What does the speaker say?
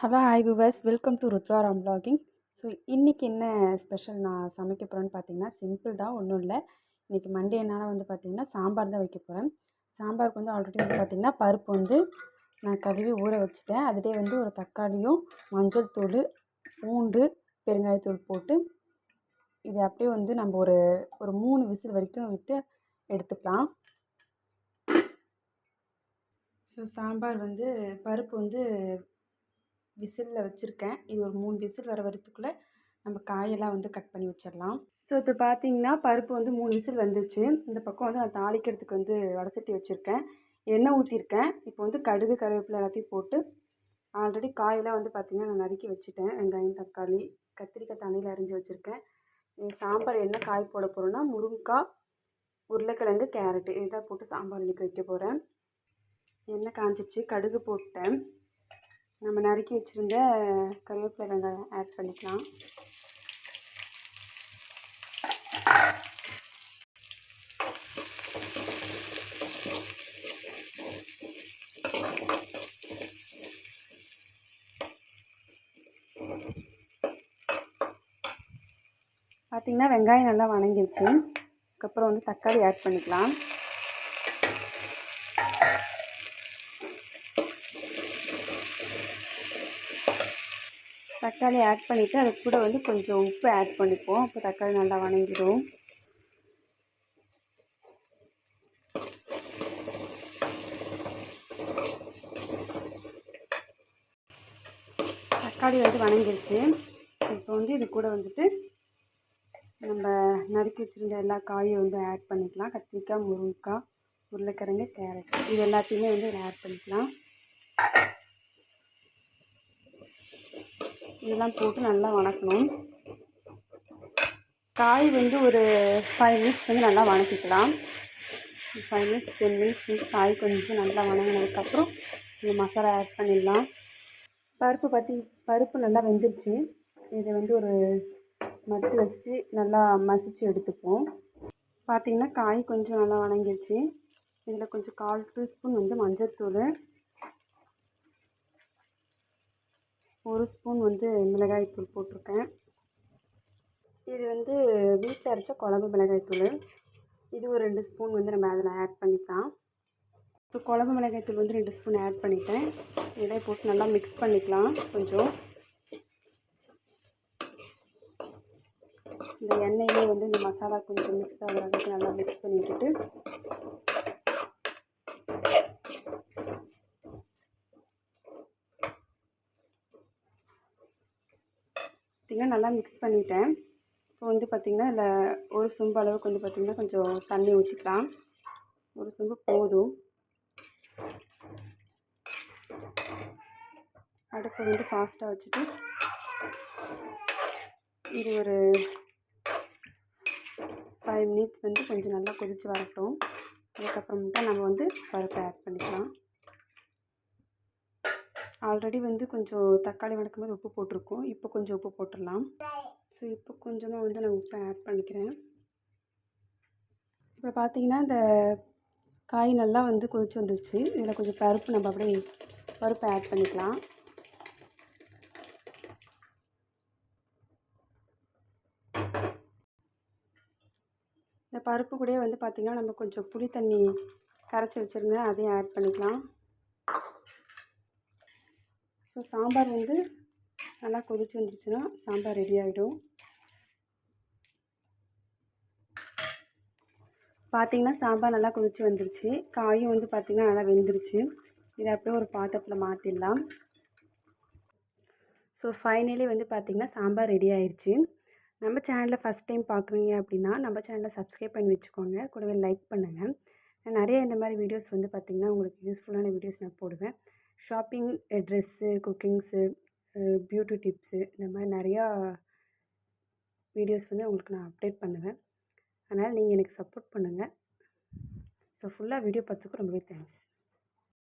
Hello hi viewers welcome to Rudraram blogging so இன்றைக்கி என்ன special நான் சமைக்க போகிறேன்னு பார்த்தீங்கன்னா சிம்பிள் தான் ஒன்றும் இல்லை. இன்றைக்கி என்னால் வந்து பார்த்திங்கன்னா சாம்பார் தான் வைக்க போகிறேன் சாம்பாருக்கு வந்து ஆல்ரெடி வந்து பார்த்திங்கன்னா பருப்பு வந்து நான் கழுவி ஊற வச்சுட்டேன். அதுலேயே வந்து ஒரு தக்காளியும் மஞ்சள் தூள் பூண்டு பெருங்காயத்தூள் போட்டு இது அப்படியே வந்து நம்ம ஒரு ஒரு மூணு விசில் வரைக்கும் விட்டு எடுத்துக்கலாம். ஸோ சாம்பார் வந்து பருப்பு வந்து விசிலில் வச்சுருக்கேன். இது ஒரு மூணு விசில் வர வரத்துக்குள்ளே நம்ம காயெல்லாம் வந்து கட் பண்ணி வச்சிடலாம். ஸோ இப்போ பார்த்தீங்கன்னா பருப்பு வந்து மூணு விசில் வந்துச்சு இந்த பக்கம் வந்து நான் தாளிக்கிறதுக்கு வந்து வடசட்டி வச்சுருக்கேன். எண்ணெய் ஊற்றிருக்கேன் இப்போ வந்து கடுகு கருவேப்பிலை எல்லாத்தையும் போட்டு ஆல்ரெடி காயெல்லாம் வந்து பார்த்திங்கன்னா நான் நறுக்கி வச்சுட்டேன். வெங்காயம் தக்காளி கத்திரிக்காய் தண்ணியில் அரிஞ்சு வச்சுருக்கேன். சாம்பார் என்ன காய் போட போகிறோன்னா முருங்கைக்காய் உருளைக்கிழங்கு கேரட்டு. இதை போட்டு சாம்பார் இன்றைக்கி வைக்க போகிறேன் எண்ணெய் காஞ்சிச்சு கடுகு போட்டேன். நம்ம நறுக்கி வச்சுருந்த கருவேப்பிலை வெங்காயம் ஆட் பண்ணிக்கலாம். பார்த்திங்கன்னா வெங்காயம் நல்லா வணங்கிடுச்சு. அதுக்கப்புறம் வந்து தக்காளி ஆட் பண்ணிக்கலாம். தக்காளி ஆட் பண்ணிவிட்டு அது கூட வந்து கொஞ்சம் உப்பு ஆட் பண்ணிப்போம். அப்போ தக்காளி நல்லா வணங்கிடும். தக்காளி வந்து வணங்கிருச்சு. இப்போ வந்து இது கூட வந்துட்டு நம்ம நறுக்கி வச்சுருந்த எல்லா காயும் வந்து ஆட் பண்ணிக்கலாம். கத்திரிக்காய் முருங்கைக்காய் உருளைக்கிழங்கு கேரட். இது எல்லாத்தையுமே வந்து இதில் ஆட் பண்ணிக்கலாம். இதெல்லாம் போட்டு நல்லா வணக்கணும். காய் வந்து ஒரு ஃபைவ் மினிட்ஸ் வந்து நல்லா வணக்கிக்கலாம். ஃபைவ் மினிட்ஸ் டென் மினிட்ஸ் வந்து காய் கொஞ்சம் நல்லா வணங்கினதுக்கப்புறம் இந்த மசாலா ஆட் பண்ணிடலாம். பருப்பு பற்றி பருப்பு நல்லா வெந்துருச்சு. இதை வந்து ஒரு மத்து வச்சு நல்லா மசித்து எடுத்துப்போம். பார்த்திங்கன்னா காய் கொஞ்சம் நல்லா வணங்கிருச்சு. இதில் கொஞ்சம் கால் டீஸ்பூன் வந்து மஞ்சள்தூள் ஒரு ஸ்பூன் வந்து மிளகாய்த்தூள் போட்டிருக்கேன். இது வந்து வீட்டில் அரைச்ச குழம்பு மிளகாய்த்தூள் இது ஒரு ரெண்டு ஸ்பூன் வந்து நம்ம அதில் ஆட் பண்ணிக்கலாம். இப்போ குழம்பு மிளகாய்த்தூள் வந்து ரெண்டு ஸ்பூன் ஆட் பண்ணிட்டேன். இதை போட்டு நல்லா மிக்ஸ் பண்ணிக்கலாம் கொஞ்சம். இந்த எண்ணெயிலே வந்து இந்த மசாலா கொஞ்சம் மிக்ஸ் ஆகிற அளவுக்கு நல்லா மிக்ஸ் பண்ணி பார்த்திங்கன்னா நல்லா மிக்ஸ் பண்ணிவிட்டேன் இப்போ வந்து பார்த்திங்கன்னா இதில் ஒரு சொம்பு அளவுக்கு வந்து பார்த்திங்கன்னா கொஞ்சம் தண்ணி ஊற்றிக்கலாம் ஒரு சொம்பு போதும். அடுப்பை வந்து ஃபாஸ்ட்டாக வச்சுட்டு இது ஒரு ஃபைவ் மினிட்ஸ் வந்து கொஞ்சம் நல்லா கொதித்து வரட்டும். அதுக்கப்புறமேட்டா நம்ம வந்து பருப்பை ஆட் பண்ணிக்கலாம். ஆல்ரெடி வந்து கொஞ்சம் தக்காளி வதக்கும் போது உப்பு போட்டிருக்கோம். இப்போ கொஞ்சம் உப்பு போட்டுடலாம். ஸோ இப்போ கொஞ்சமாக வந்து நான் உப்பை ஆட் பண்ணிக்கிறேன். இப்போ பார்த்தீங்கன்னா இந்த காய் நல்லா வந்து கொதிச்சு வந்துருச்சு. இதில் கொஞ்சம் பருப்பு நம்ம அப்படியே பருப்பை ஆட் பண்ணிக்கலாம். இந்த பருப்பு கூடயே வந்து பார்த்திங்கன்னா நம்ம கொஞ்சம் புளி தண்ணி கரைச்சி வச்சுருந்தேன் அதையும் ஆட் பண்ணிக்கலாம். ஸோ சாம்பார் வந்து நல்லா கொதிச்சு வந்துருச்சுன்னா சாம்பார் ரெடி ஆகிடும் பார்த்திங்கன்னா சாம்பார் நல்லா கொதிச்சு வந்துருச்சு. காயும் வந்து பார்த்திங்கன்னா நல்லா வெந்துருச்சு. இதை அப்படியே ஒரு பாத்திரத்தில் மாற்றிடலாம் ஸோ ஃபைனலி வந்து பார்த்திங்கன்னா சாம்பார் ரெடி ஆயிடுச்சு நம்ம சேனலில் ஃபஸ்ட் டைம் பார்க்குறீங்க அப்படின்னா நம்ம சேனலை சப்ஸ்கிரைப் பண்ணி வச்சுக்கோங்க. கூடவே லைக் பண்ணுங்கள் நிறைய இந்த மாதிரி வீடியோஸ் வந்து பார்த்திங்கன்னா உங்களுக்கு யூஸ்ஃபுல்லான வீடியோஸ் நான் போடுவேன். Shopping dress cookings beauty tips இந்த மாதிரி நிறையா வீடியோஸ் வந்து உங்களுக்கு நான் அப்டேட் பண்ணுவேன். அதனால் நீங்கள் எனக்கு சப்போர்ட் பண்ணுங்கள் ஸோ ஃபுல்லாக வீடியோ பார்த்துக்கு ரொம்பவே தேங்க்ஸ்